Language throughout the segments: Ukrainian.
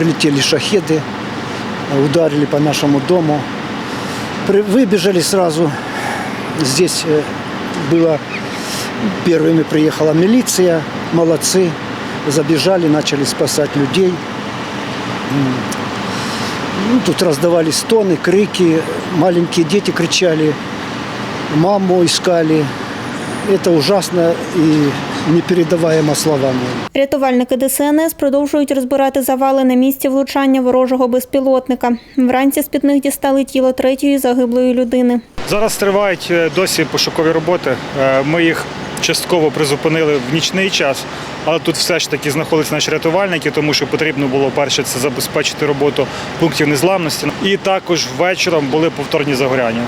Прилетели шахеды, ударили по нашему дому. Выбежали сразу. Здесь э, было первыми приехала милиция, молодцы. Забежали, начали спасать людей. Ну, тут раздавались стоны, крики, маленькие дети кричали, маму искали. Это ужасно и непередаваемо словами. Рятувальники ДСНС продовжують розбирати завали на місці влучання ворожого безпілотника. Вранці з-під них дістали тіло третьої загиблої людини. Зараз тривають е, досі пошукові роботи. Е, Ми їх частково призупинили в нічний час, але тут все ж таки знаходяться наші рятувальники, тому що потрібно було перше це забезпечити роботу пунктів незламності. І також вечором були повторні загоряння.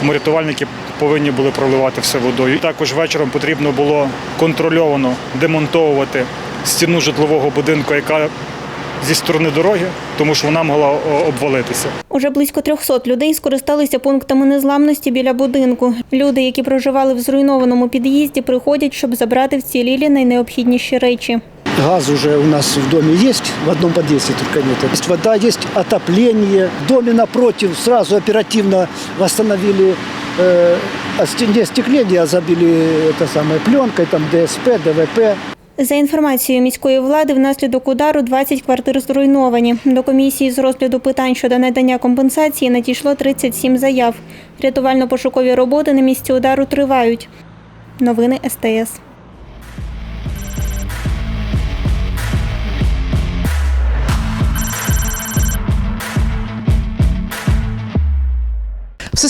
Тому рятувальники повинні були проливати все водою. Також вечором потрібно було контрольовано демонтовувати стіну житлового будинку, яка зі сторони дороги, тому що вона могла обвалитися. Уже близько 300 людей скористалися пунктами незламності біля будинку. Люди, які проживали в зруйнованому під'їзді, приходять, щоб забрати вцілілі найнеобхідніші речі. Газ уже у нас в доме есть, в одном подъезде только нет. Есть вода, есть отопление. В доме напротив сразу оперативно восстановили э, забили это самое пленкой, там ДСП, ДВП. За інформацією міської влади, внаслідок удару 20 квартир зруйновані. До комісії з розгляду питань щодо надання компенсації надійшло 37 заяв. Рятувально-пошукові роботи на місці удару тривають. Новини СТС.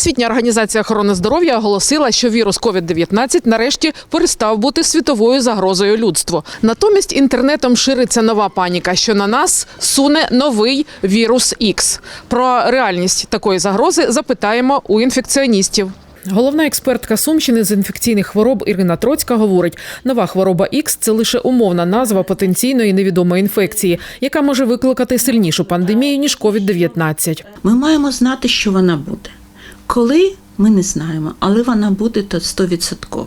Всесвітня організація охорони здоров'я оголосила, що вірус COVID-19 нарешті перестав бути світовою загрозою людству. Натомість інтернетом шириться нова паніка, що на нас суне новий вірус X. Про реальність такої загрози запитаємо у інфекціоністів. Головна експертка Сумщини з інфекційних хвороб Ірина Троцька говорить: нова хвороба X – це лише умовна назва потенційної невідомої інфекції, яка може викликати сильнішу пандемію ніж COVID-19. Ми маємо знати, що вона буде. Коли ми не знаємо, але вона буде то 100%.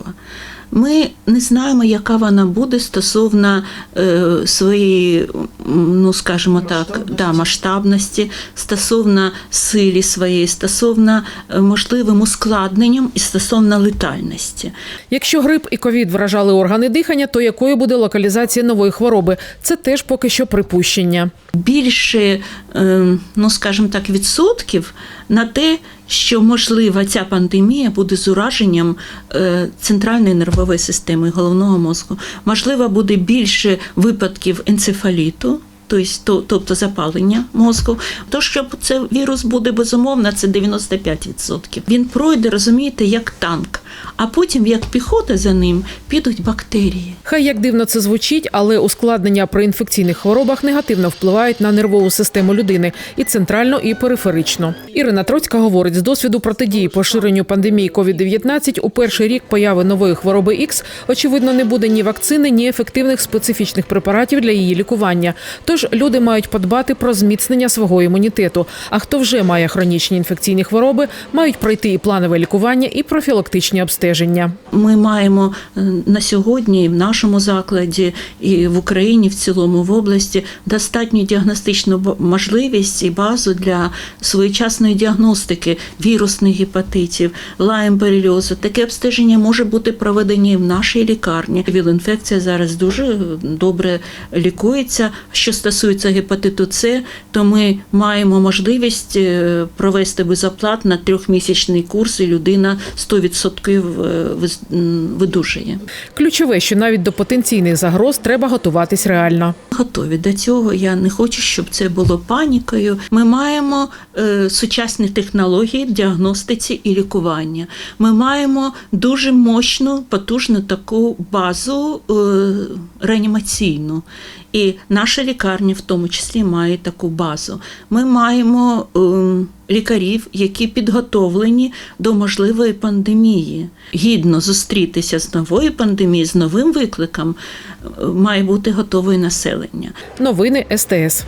Ми не знаємо, яка вона буде стосовно е, своєї, ну скажімо так, да, масштабності, стосовно силі своєї, стосовно е, можливим ускладненням і стосовно летальності. Якщо грип і ковід вражали органи дихання, то якою буде локалізація нової хвороби? Це теж поки що припущення. більше, е, ну скажімо так, відсотків на те, що можливо ця пандемія буде з ураженням е, центральної нервової системи головного мозку. Можливо, буде більше випадків енцефаліту. Тобто, тобто запалення мозку, то що це вірус буде безумовно, це 95%. Він пройде, розумієте, як танк, а потім, як піхота за ним, підуть бактерії. Хай як дивно це звучить, але ускладнення при інфекційних хворобах негативно впливають на нервову систему людини і центрально, і периферично. Ірина Троцька говорить, з досвіду протидії поширенню пандемії COVID-19 у перший рік появи нової хвороби X, очевидно, не буде ні вакцини, ні ефективних специфічних препаратів для її лікування. Тож люди мають подбати про зміцнення свого імунітету. А хто вже має хронічні інфекційні хвороби, мають пройти і планове лікування, і профілактичні обстеження. Ми маємо е, на сьогодні в нашому закладі, і в Україні в цілому в області достатню діагностичну можливість і базу для своєчасної діагностики вірусних гепатитів, лаймберельозу. Таке обстеження може бути проведені в нашій лікарні. Віл-інфекція зараз дуже е, добре лікується. Що стосується гепатиту С, то ми маємо можливість е, провести безоплатно трьохмісячний курс, і людина 100% виз- видужує. Ключове, що навіть до потенційних загроз треба готуватись реально. Готові до цього. Я не хочу, щоб це було панікою. Ми маємо е, сучасні технології діагностиці і лікування. Ми маємо дуже мощну, потужну таку базу е, реанімаційну. І наша лікарня. Лікарні, в тому числі, має таку базу. Ми маємо ем, лікарів, які підготовлені до можливої пандемії. Гідно зустрітися з новою пандемією, з новим викликом, е, має бути готове населення. Новини СТС.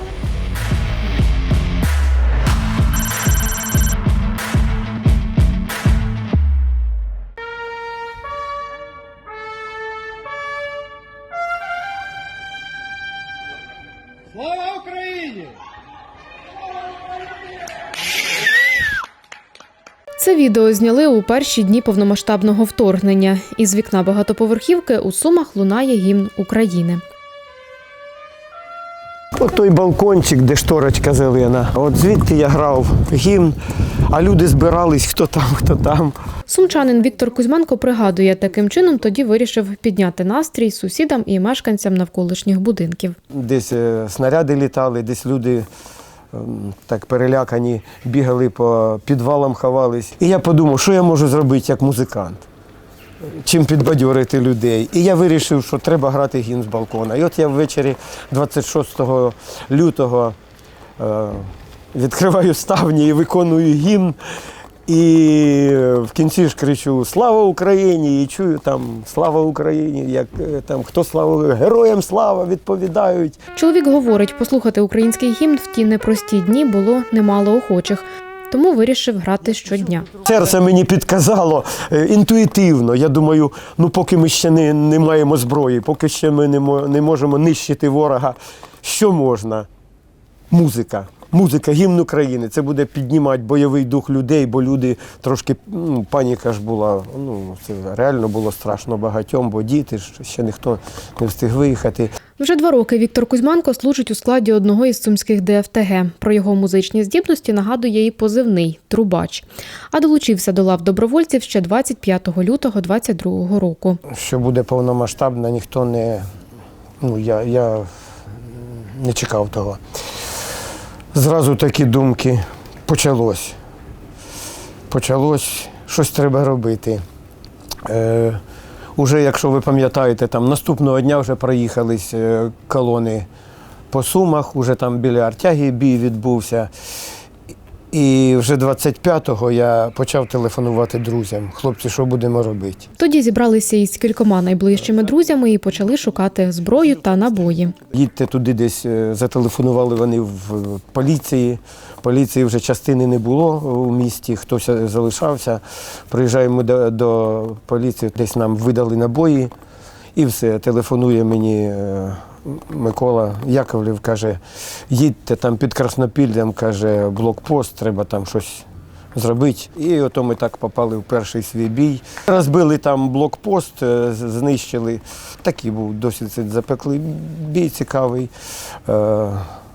Слава Україні! Це відео зняли у перші дні повномасштабного вторгнення. Із вікна багатоповерхівки у Сумах лунає гімн України. От той балкончик, де шторочка зелена. От звідти я грав гімн, а люди збирались, хто там, хто там. Сумчанин Віктор Кузьменко пригадує, таким чином тоді вирішив підняти настрій сусідам і мешканцям навколишніх будинків. Десь е, снаряди літали, десь люди ем, так перелякані, бігали по підвалам, ховались. І я подумав, що я можу зробити як музикант. Чим підбадьорити людей. І я вирішив, що треба грати гімн з балкона. І от я ввечері 26 лютого е, відкриваю ставні і виконую гімн. І в кінці ж кричу Слава Україні! І чую там Слава Україні! Як е, там хто слава героям слава відповідають. Чоловік говорить, послухати український гімн в ті непрості дні було немало охочих, тому вирішив грати щодня. Серце мені підказало е, інтуїтивно. Я думаю, ну поки ми ще не, не маємо зброї, поки ще ми не, не можемо нищити ворога, що можна? Музика. Музика, гімн України. Це буде піднімати бойовий дух людей, бо люди трошки ну, паніка ж була. Ну це реально було страшно багатьом, бо діти ж ще ніхто не встиг виїхати. Вже два роки Віктор Кузьменко служить у складі одного із сумських ДФТГ. Про його музичні здібності нагадує і позивний Трубач. А долучився до лав добровольців ще 25 лютого 22 року. що буде повномасштабна, ніхто не. Ну, я, я не чекав того. Зразу такі думки. Почалось. Почалось, щось треба робити. Е, уже, якщо ви пам'ятаєте, там наступного дня вже проїхались е, колони по Сумах, уже там біля Артяги бій відбувся. І вже 25-го я почав телефонувати друзям. Хлопці, що будемо робити? Тоді зібралися із кількома найближчими друзями і почали шукати зброю та набої. Їдьте туди десь, е, зателефонували вони в поліції. Поліції вже частини не було у місті, хтось залишався. Приїжджаємо до, до поліції, десь нам видали набої і все. Телефонує мені е, Микола Яковлів, каже, їдьте там під Краснопіллям, каже, блокпост, треба там щось зробити. І ото ми так попали в перший свій бій. Розбили там блокпост, е, знищили. Такий був досить запеклий бій, цікавий. Е,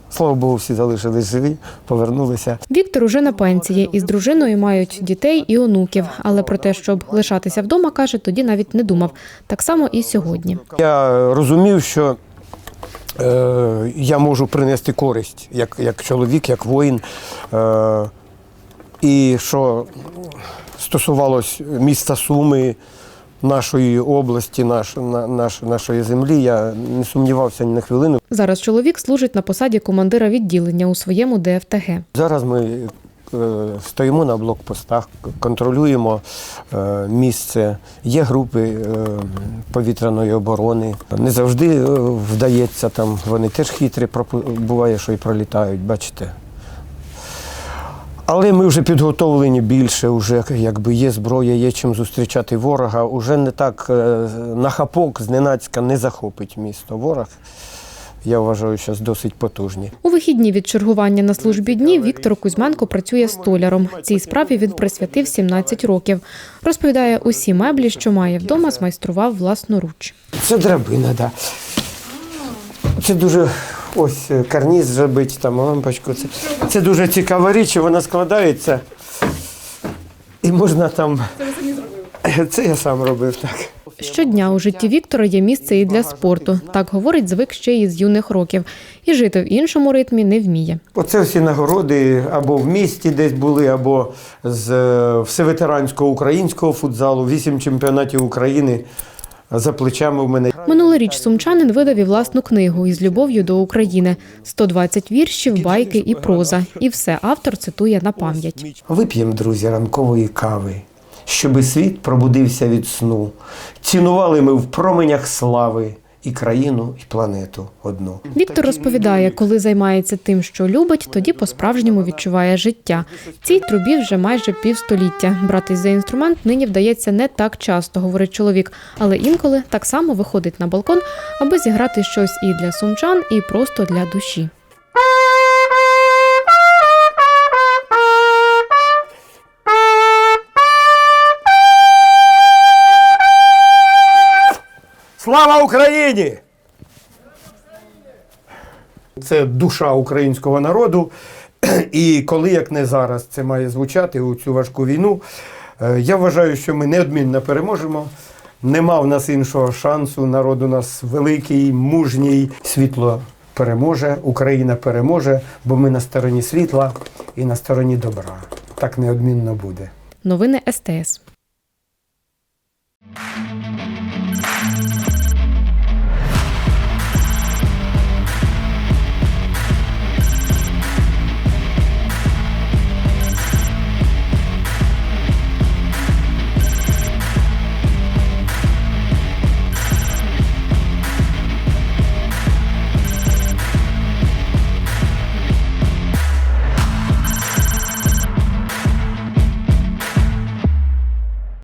Слава Богу, всі залишились живі, повернулися. Віктор уже на пенсії із дружиною мають дітей і онуків. Але про те, щоб лишатися вдома, каже, тоді навіть не думав. Так само і сьогодні. Я розумів, що е, я можу принести користь як, як чоловік, як воїн. Е, і що стосувалось міста Суми, нашої області, наш, на, наш, нашої землі, я не сумнівався ні на хвилину. Зараз чоловік служить на посаді командира відділення у своєму ДФТГ. Зараз ми стоїмо на блокпостах, контролюємо е, місце. Є групи е, повітряної оборони. Не завжди е, вдається там, вони теж хитрі, буває, що і пролітають, бачите. Але ми вже підготовлені більше, вже якби є зброя, є чим зустрічати ворога. Уже не так е, на хапок зненацька не захопить місто. Ворог, я вважаю, зараз досить потужні. У вихідні від чергування на службі дні Віктор Кузьменко працює столяром. Цій справі він присвятив 17 років. Розповідає, усі меблі, що має вдома, змайстрував власноруч. Це драбина, так. Да. Це дуже ось е, карніз зробити, там лампочку. Це, це дуже цікава річ, вона складається. І можна там. Це я сам робив, так. Щодня у житті Віктора є місце і для спорту. Так говорить, звик ще із юних років. І жити в іншому ритмі не вміє. Оце всі нагороди або в місті десь були, або з е, всеветеранського українського футзалу, вісім чемпіонатів України За плечами в мене Минулоріч сумчанин видав і власну книгу із любов'ю до України. 120 віршів, байки і проза. І все автор цитує на пам'ять. Вип'ємо, друзі, ранкової кави, щоби світ пробудився від сну. Цінували ми в променях слави і країну, і планету одну. Віктор розповідає, коли займається тим, що любить, тоді по-справжньому відчуває життя. Цій трубі вже майже півстоліття. Братись за інструмент нині вдається не так часто, говорить чоловік, але інколи так само виходить на балкон, аби зіграти щось і для сумчан, і просто для душі. Слава Україні! Це душа українського народу. І коли, як не зараз, це має звучати у цю важку війну, е, я вважаю, що ми неодмінно переможемо. Нема в нас іншого шансу. Народ у нас великий, мужній. Світло переможе, Україна переможе, бо ми на стороні світла і на стороні добра. Так неодмінно буде. Новини СТС.